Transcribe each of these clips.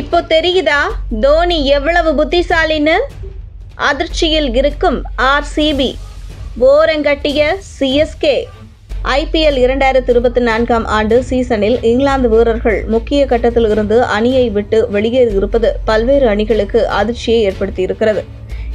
இப்போ தெரியுதா? தோனி எவ்வளவு புத்திசாலின்னு? அதிர்ச்சியில் இருக்கும் ஆர்சிபி. ஓரங்கட்டிய சிஎஸ்கே. ஐபிஎல் இரண்டாயிரத்தி இருபத்தி நான்காம் ஆண்டு சீசனில் இங்கிலாந்து வீரர்கள் முக்கிய கட்டத்தில் இருந்து அணியை விட்டு வெளியேறியிருப்பது பல்வேறு அணிகளுக்கு அதிர்ச்சியை ஏற்படுத்தியிருக்கிறது.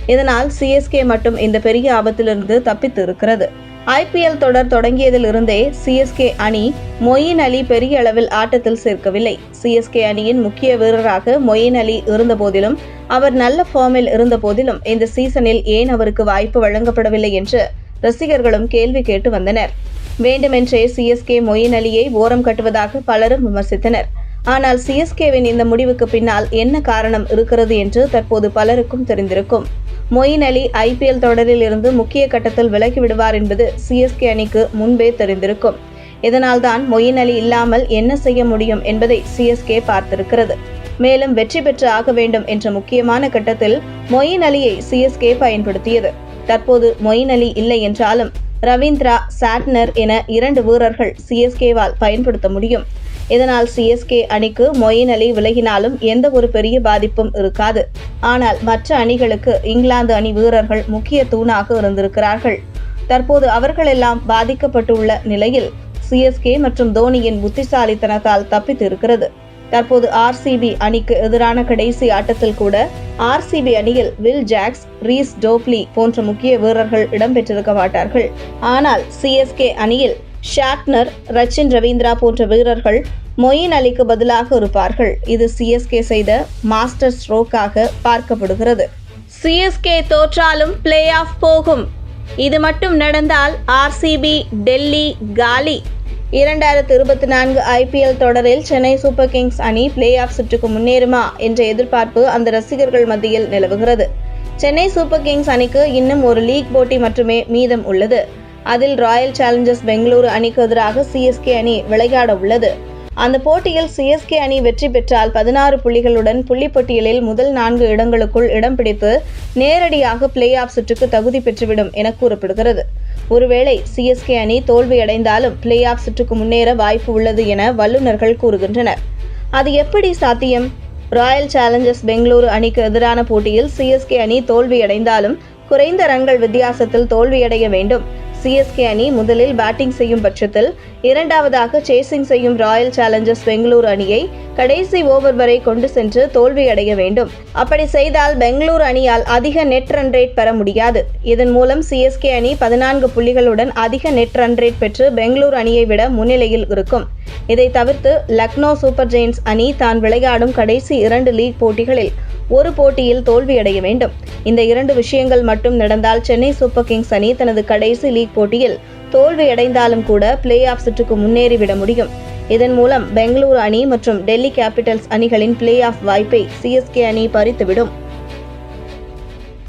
இதனால் சிஎஸ்கே மட்டும் இந்த பெரிய ஆபத்திலிருந்து தப்பித்து இருக்கிறது ஐபிஎல் தொடர் தொடங்கியதில் இருந்தே சிஎஸ்கே அணி மொயின் அலி பெரிய அளவில் ஆட்டத்தில் சேர்க்கவில்லை. சிஎஸ்கே அணியின் முக்கிய வீரராக மொயின் அலி இருந்தபோதிலும் அவர் நல்ல ஃபார்மில் இருந்தபோதிலும் இந்த சீசனில் ஏன் அவருக்கு வாய்ப்பு வழங்கப்படவில்லை என்று ரசிகர்களும் கேள்வி கேட்டு வந்தனர். வேண்டுமென்றே சிஎஸ்கே மொயின் அலியை ஓரம் கட்டுவதாக பலரும் விமர்சித்தனர். ஆனால் சிஎஸ்கேவின் இந்த முடிவுக்கு பின்னால் என்ன காரணம் இருக்கிறது என்று தற்போது பலருக்கும் தெரிந்திருக்கும். மொயின் அலி ஐபிஎல் தொடரில் இருந்து முக்கிய கட்டத்தில் விலகி விடுவார் என்பது சிஎஸ்கே அணிக்கு முன்பே தெரிந்திருக்கும். இதனால்தான் மொயின் அலி இல்லாமல் என்ன செய்ய முடியும் என்பதை சிஎஸ்கே பார்த்திருக்கிறது. மேலும் வெற்றி பெற்று ஆக வேண்டும் என்ற முக்கியமான கட்டத்தில் மொயின் அலியை சிஎஸ்கே பயன்படுத்தியது. தற்போது மொயின் அலி இல்லை என்றாலும் ரவீந்திரா சாட்னர் என இரண்டு வீரர்கள் சிஎஸ்கேவால் பயன்படுத்த முடியும். இதனால் சிஎஸ்கே அணிக்கு மொயின் அலி விலகினாலும் எந்த ஒரு பெரிய பாதிப்பும் இருக்காது. ஆனால் மற்ற அணிகளுக்கு இங்கிலாந்து அணி வீரர்கள் முக்கிய தூணாக இருந்திருக்கிறார்கள். தற்போது அவர்களெல்லாம் பாதிக்கப்பட்டுள்ள நிலையில் சிஎஸ்கே மற்றும் தோனியின் புத்திசாலித்தனத்தால் தப்பித்து இருக்கிறது தற்போது ஆர்சிபி அணிக்கு எதிரான கடைசி ஆட்டத்தில் கூட ஆர்சிபி அணியில் வில் ஜாக்ஸ் ரீஸ் டோப்லி போன்ற முக்கிய வீரர்கள் இடம்பெற்றிருக்க மாட்டார்கள். ஆனால் சிஎஸ்கே அணியில் ஷாட்னர் ரச்சின் ரவீந்திரா போன்ற வீரர்கள் மொயின் அலிக்கு பதிலாக இருப்பார்கள். இது சிஎஸ்கே செய்த மாஸ்டர் ஸ்ட்ரோக்காக பார்க்கப்படுகிறது. சிஎஸ்கே தோற்றாலும் பிளே ஆஃப் போகும். இது மட்டும் நடந்தால் ஆர்சிபி டெல்லி காலி. இரண்டாயிரத்து இருபத்தி நான்கு ஐபிஎல் தொடரில் சென்னை சூப்பர் கிங்ஸ் அணி பிளே ஆஃப் சுற்றுக்கு முன்னேறுமா என்ற எதிர்பார்ப்பு அந்த ரசிகர்கள் மத்தியில் நிலவுகிறது. சென்னை சூப்பர் கிங்ஸ் அணிக்கு இன்னும் ஒரு லீக் போட்டி மட்டுமே மீதம் உள்ளது. அதில் ராயல் சேலஞ்சர்ஸ் பெங்களூரு அணிக்கு எதிராக சிஎஸ்கே அணி விளையாட உள்ளது அந்த போட்டியில் சிஎஸ்கே அணி வெற்றி பெற்றால் பதினாறு புள்ளிகளுடன் புள்ளிப்பட்டியலில் முதல் நான்கு இடங்களுக்குள் இடம் பிடித்து நேரடியாக பிளே ஆஃப் சுற்றுக்கு தகுதி பெற்றுவிடும் என கூறப்படுகிறது. ஒருவேளை சிஎஸ்கே அணி தோல்வியடைந்தாலும் பிளே ஆஃப் சுற்றுக்கு முன்னேற வாய்ப்பு உள்ளது என வல்லுநர்கள் கூறுகின்றனர். அது எப்படி சாத்தியம்? ராயல் சேலஞ்சர்ஸ் பெங்களூரு அணிக்கு எதிரான போட்டியில் சிஎஸ்கே அணி தோல்வியடைந்தாலும் குறைந்த ரன்கள் வித்தியாசத்தில் தோல்வியடைய வேண்டும். சிஎஸ்கே அணி முதலில் பேட்டிங் செய்யும் பட்சத்தில் இரண்டாவதாக சேசிங் செய்யும் ராயல் சேலஞ்சர்ஸ் பெங்களூரு அணியை கடைசி ஓவர் வரை கொண்டு சென்று தோல்வியடைய வேண்டும். அப்படி செய்தால் பெங்களூரு அணியால் அதிக நெட் ரன் ரேட் பெற முடியாது. இதன் மூலம் சிஎஸ்கே அணி பதினான்கு புள்ளிகளுடன் அதிக நெட் ரன் ரேட் பெற்று பெங்களூரு அணியை விட முன்னிலையில் இருக்கும். இதை தவிர்த்து லக்னோ சூப்பர் ஜெயின்ஸ் அணி தான் விளையாடும் கடைசி இரண்டு லீக் போட்டிகளில் ஒரு போட்டியில் தோல்வியடைய வேண்டும். இந்த இரண்டு விஷயங்கள் மட்டும் நடந்தால் சென்னை சூப்பர் கிங்ஸ் அணி தனது கடைசி லீக் போட்டியில் தோல்வியடைந்தாலும் கூட பிளே ஆஃப் சுற்றுக்கு முன்னேறிவிட முடியும். இதன் மூலம் பெங்களூரு அணி மற்றும் டெல்லி கேபிட்டல்ஸ் அணிகளின் பிளே ஆஃப் வாய்ப்பை சிஎஸ்கே அணி பறித்துவிடும்.